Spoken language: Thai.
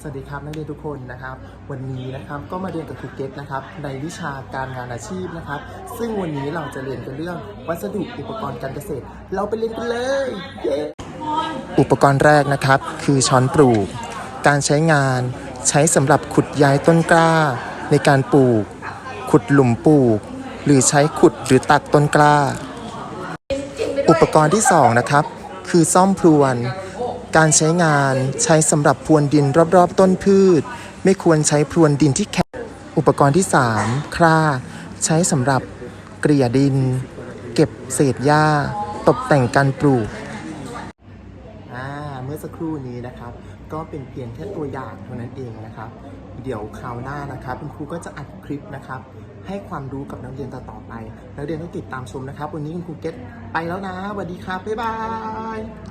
สวัสดีครับนักเรียนทุกคนนะครับ วันนี้นะครับก็มาเรียนกับครูเกตนะครับในวิชาการงานอาชีพนะครับ ซึ่งวันนี้เราจะเรียนกันเรื่องวัสดุอุปกรณ์การเกษตร เราไปเรียนกันเลยเย้อุปกรณ์แรกนะครับ คือช้อนปลูก การใช้งานใช้สำหรับขุดย้ายต้นกล้า ในการปลูก ขุดหลุมปลูก หรือใช้ขุดหรือตัดต้นกล้า อุปกรณ์ที่2นะครับคือซ่อมพรวน การใช้งานใช้สำหรับพรวนดินรอบๆ ต้นพืช ไม่ควรใช้พรวนดินที่แข็งอุปกรณ์ที่ 3 คร่า ใช้สำหรับเกลี่ยดิน เก็บเศษหญ้า ตกแต่งการปลูกเมื่อสักครู่นี้นะครับ ก็เป็นเพียงแค่ตัวอย่างเท่านั้นเองนะครับ เดี๋ยวคราวหน้านะครับคุณครูก็จะอัดคลิปนะครับ ให้ความรู้กับนักเรียนต่อๆไป นักเรียนต้องติดตามชมนะครับ วันนี้คุณครูเก็ตไปแล้วนะสวัสดีครับบ๊ายบาย